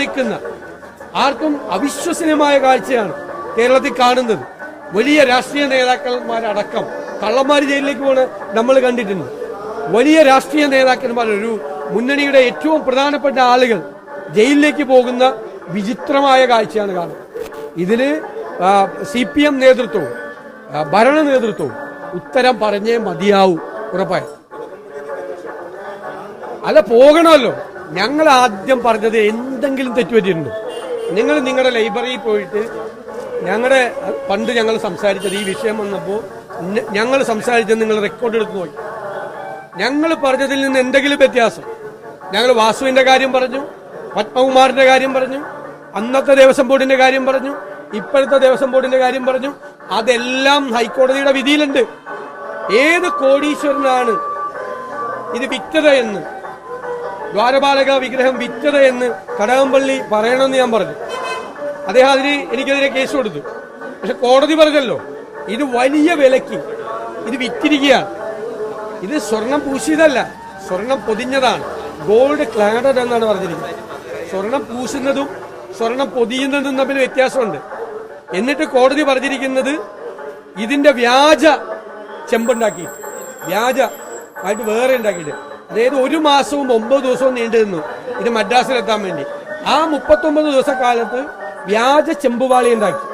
നിൽക്കുന്ന ആർക്കും അവിശ്വസനീയമായ കാഴ്ചയാണ് കേരളത്തിൽ കാണുന്നത്. വലിയ രാഷ്ട്രീയ നേതാക്കന്മാരടക്കം കള്ളന്മാർ ജയിലിലേക്ക് പോണ് നമ്മൾ കണ്ടിട്ടുണ്ട്. വലിയ രാഷ്ട്രീയ നേതാക്കന്മാർ ഒരു മുന്നണിയുടെ ഏറ്റവും പ്രധാനപ്പെട്ട ആളുകൾ ജയിലിലേക്ക് പോകുന്ന വിചിത്രമായ കാഴ്ചയാണ് കാണുന്നത്. ഇതിന് സി പി എം നേതൃത്വവും ഭരണ നേതൃത്വവും ഉത്തരം പറഞ്ഞേ മതിയാവൂ ഉറപ്പായി. അല്ല പോകണമല്ലോ. ഞങ്ങൾ ആദ്യം പറഞ്ഞത് എന്തെങ്കിലും തെറ്റുപറ്റിയിട്ടുണ്ട്. നിങ്ങൾ നിങ്ങളുടെ ലൈബ്രറിയിൽ പോയിട്ട് ഞങ്ങളുടെ പണ്ട് ഞങ്ങൾ സംസാരിച്ചത് ഈ വിഷയം വന്നപ്പോൾ ഞങ്ങൾ സംസാരിച്ചത് നിങ്ങൾ റെക്കോർഡ് എടുത്തു പോയി. ഞങ്ങൾ പറഞ്ഞതിൽ നിന്ന് എന്തെങ്കിലും വ്യത്യാസം? ഞങ്ങൾ വാസുവിന്റെ കാര്യം പറഞ്ഞു പത്മകുമാറിന്റെ കാര്യം പറഞ്ഞു അന്നത്തെ ദേവസ്വം ബോർഡിന്റെ കാര്യം പറഞ്ഞു ഇപ്പോഴത്തെ ദേവസ്വം ബോർഡിന്റെ കാര്യം പറഞ്ഞു അതെല്ലാം ഹൈക്കോടതിയുടെ വിധിയിലുണ്ട്. ഏത് കോടീശ്വരനാണ് ഇത് വിറ്റത് എന്ന്? ദ്വാരപാലക വിഗ്രഹം വിറ്റത് എന്ന് കടകംപള്ളി പറയണമെന്ന് ഞാൻ പറഞ്ഞു. അദ്ദേഹം അതിന് എനിക്കെതിരെ കേസ് കൊടുത്തു. പക്ഷെ കോടതി പറഞ്ഞല്ലോ ഇത് വലിയ വിലക്ക് ഇത് വിറ്റിരിക്കുകയാണ്. ഇത് സ്വർണം പൂശിയതല്ല സ്വർണം പൊതിഞ്ഞതാണ്. ഗോൾഡ് ക്ലാഡഡ് എന്നാണ് പറഞ്ഞിരിക്കുന്നത്. സ്വർണം പൂശുന്നതും സ്വർണം പൊതിയുന്നതും തമ്മിൽ വ്യത്യാസമുണ്ട്. എന്നിട്ട് കോടതി പറഞ്ഞിരിക്കുന്നത് ഇതിന്റെ വ്യാജ ചെമ്പുണ്ടാക്കി വ്യാജ ആയിട്ട് വേറെ ഉണ്ടാക്കിയിട്ട്. അതായത് ഒരു മാസവും ഒമ്പത് ദിവസവും നീണ്ടു നിന്നു. ഇത് മദ്രാസിലെത്താൻ വേണ്ടി. ആ മുപ്പത്തൊമ്പത് ദിവസക്കാലത്ത് വ്യാജ ചെമ്പുവാളി ഉണ്ടാക്കി.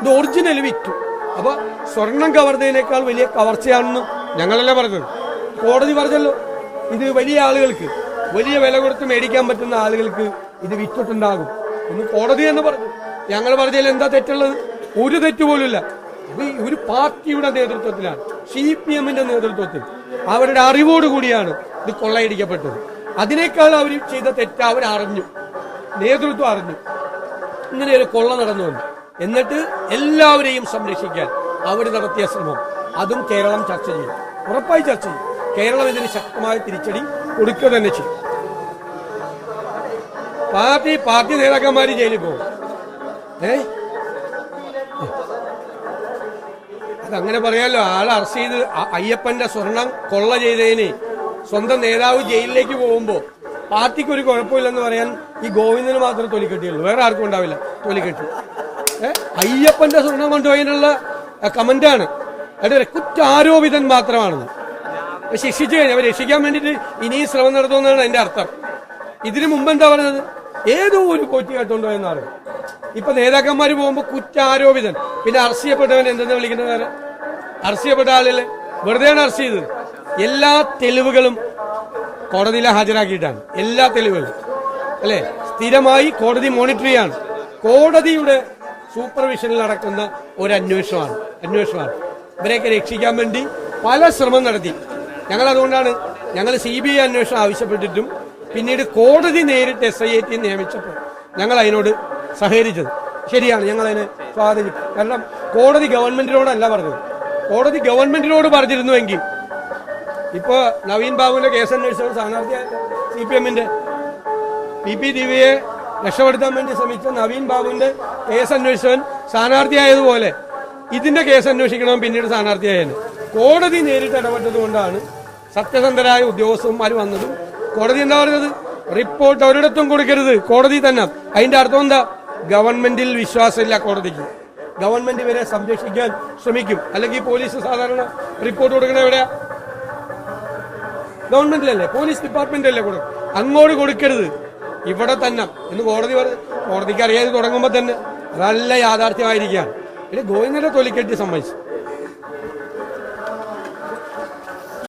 ഇത് ഒറിജിനൽ വിറ്റു. അപ്പൊ സ്വർണം കവർന്നതിനേക്കാൾ വലിയ കവർച്ചയാണെന്ന് ഞങ്ങളല്ല പറഞ്ഞത്. കോടതി പറഞ്ഞല്ലോ ഇത് വലിയ ആളുകൾക്ക് വലിയ വില കൊടുത്ത് മേടിക്കാൻ പറ്റുന്ന ആളുകൾക്ക് ഇത് വിറ്റിട്ടുണ്ടാകും. ഒന്ന് കോടതി എന്ന് പറഞ്ഞു. ഞങ്ങൾ പറഞ്ഞതിൽ എന്താ തെറ്റുള്ളത്? ഒരു തെറ്റ് പോലുമില്ല. ഇത് ഒരു പാർട്ടിയുടെ നേതൃത്വത്തിലാണ് സി പി എമ്മിന്റെ നേതൃത്വത്തിൽ. അവരുടെ അറിവോടുകൂടിയാണ് ഇത് കൊള്ളയടിക്കപ്പെട്ടത് അതിനേക്കാൾ അവർ ചെയ്ത തെറ്റ് അവർ അറിഞ്ഞു. നേതൃത്വം അറിഞ്ഞു. ഇങ്ങനെ ഒരു കൊള്ള നടന്നു വന്നു. എന്നിട്ട് എല്ലാവരെയും സംരക്ഷിക്കാൻ അവർ നടത്തിയ ശ്രമം. അതും കേരളം ചർച്ച ചെയ്യും. ഉറപ്പായി ചർച്ച ചെയ്യും. കേരളം ഇതിന് ശക്തമായ തിരിച്ചടി കൊടുക്കുക തന്നെ ചെയ്യും. പാർട്ടി പാർട്ടി നേതാക്കന്മാർ ജയിലിൽ പോകും. ഏ? അതങ്ങനെ പറയാലോ. ആൾ അറസ്റ്റ് ചെയ്ത് അയ്യപ്പന്റെ സ്വർണം കൊള്ള ചെയ്തതിന് സ്വന്തം നേതാവ് ജയിലിലേക്ക് പോകുമ്പോൾ പാർട്ടിക്ക് ഒരു കുഴപ്പമില്ലെന്ന് പറയാൻ ഈ ഗോവിന്ദന് മാത്രമേ തൊലിക്കെട്ടിയുള്ളൂ. വേറെ ആർക്കും ഉണ്ടാവില്ല. തൊലിക്കെട്ടി. അയ്യപ്പന്റെ സ്വർണം കൊണ്ടുപോയതിനുള്ള കമന്റാണ് അവിടെ കുറ്റാരോപിതൻ മാത്രമാണെന്ന്. ശിക്ഷിച്ചു കഴിഞ്ഞാൽ അവർ രക്ഷിക്കാൻ വേണ്ടിയിട്ട് ഇനിയും ശ്രമം നടത്തുമെന്നാണ് എന്റെ അർത്ഥം. ഇതിനു മുമ്പ് എന്താ പറഞ്ഞത്? ഏതോ ഒരു കോറ്റി കൊച്ചി കേട്ടോണ്ടോയെന്നാണ് ഇപ്പൊ നേതാക്കന്മാർ പോകുമ്പോ കുറ്റാരോപിതൻ. പിന്നെ അറസ്റ്റ് ചെയ്യപ്പെട്ടവൻ എന്തെന്ന് വിളിക്കുന്നത് അറസ്റ്റ് ചെയ്യപ്പെട്ട ആളില്ലേ? വെറുതെയാണ് അറസ്റ്റ് ചെയ്തത്. എല്ലാ തെളിവുകളും കോടതിയിൽ ഹാജരാക്കിയിട്ടാണ്. എല്ലാ തെളിവുകളും. അല്ലേ? സ്ഥിരമായി കോടതി മോണിറ്റർ ചെയ്യാണ്. കോടതിയുടെ സൂപ്പർവിഷനിൽ നടക്കുന്ന ഒരു അന്വേഷണമാണ്. അന്വേഷണമാണ് ഇവരെയൊക്കെ രക്ഷിക്കാൻ വേണ്ടി പല ശ്രമം നടത്തി. ഞങ്ങൾ അതുകൊണ്ടാണ് ഞങ്ങൾ സി ബി ഐ അന്വേഷണം ആവശ്യപ്പെട്ടിട്ടും പിന്നീട് കോടതി നേരിട്ട് എസ് ഐ ടി നിയമിച്ചപ്പോൾ ഞങ്ങൾ അതിനോട് സഹകരിച്ചത്. ശരിയാണ് ഞങ്ങൾ അതിനെ സ്വാധീനിക്കും കാരണം കോടതി ഗവൺമെന്റിനോടല്ല പറഞ്ഞത്. കോടതി ഗവൺമെന്റിനോട് പറഞ്ഞിരുന്നുവെങ്കിൽ ഇപ്പൊ നവീൻ ബാബുവിന്റെ കേസ് അന്വേഷിച്ചത് സ്ഥാനാർത്ഥിയായ സി പി എമ്മിന്റെ പി പി ദിവ്യയെ രക്ഷപ്പെടുത്താൻ വേണ്ടി ശ്രമിച്ച നവീൻ ബാബുവിന്റെ കേസ് അന്വേഷിച്ചവൻ സ്ഥാനാർത്ഥിയായതുപോലെ ഇതിന്റെ കേസ് അന്വേഷിക്കണം പിന്നീട് സ്ഥാനാർത്ഥിയായത് കോടതി നേരിട്ട് ഇടപെട്ടത് കൊണ്ടാണ് സത്യസന്ധരായ ഉദ്യോഗസ്ഥന്മാർ വന്നതും കോടതി എന്താ പറഞ്ഞത്? റിപ്പോർട്ട് ഒരിടത്തും കൊടുക്കരുത്. കോടതി തന്നെ. അതിന്റെ അർത്ഥം എന്താ? ഗവൺമെന്റിൽ വിശ്വാസമില്ല കോടതിക്ക്. ഗവൺമെന്റ് ഇവരെ സംരക്ഷിക്കാൻ ശ്രമിക്കും. അല്ലെങ്കിൽ പോലീസ് സാധാരണ റിപ്പോർട്ട് കൊടുക്കണ എവിടെയാ? ഗവൺമെന്റിലല്ലേ? പോലീസ് ഡിപ്പാർട്ട്മെന്റല്ലേ കൊടുക്കും അങ്ങോട്ട് കൊടുക്കരുത്. ഇവിടെ തന്നെ. എന്ന് കോടതി കോടതിക്ക് അറിയാതെ തുടങ്ങുമ്പോൾ തന്നെ അതല്ല യാഥാർത്ഥ്യമായിരിക്കുകയാണ്. പിന്നെ ഗോവിന്ദന്റെ തൊലിക്കെട്ടി സമ്മതിച്ചു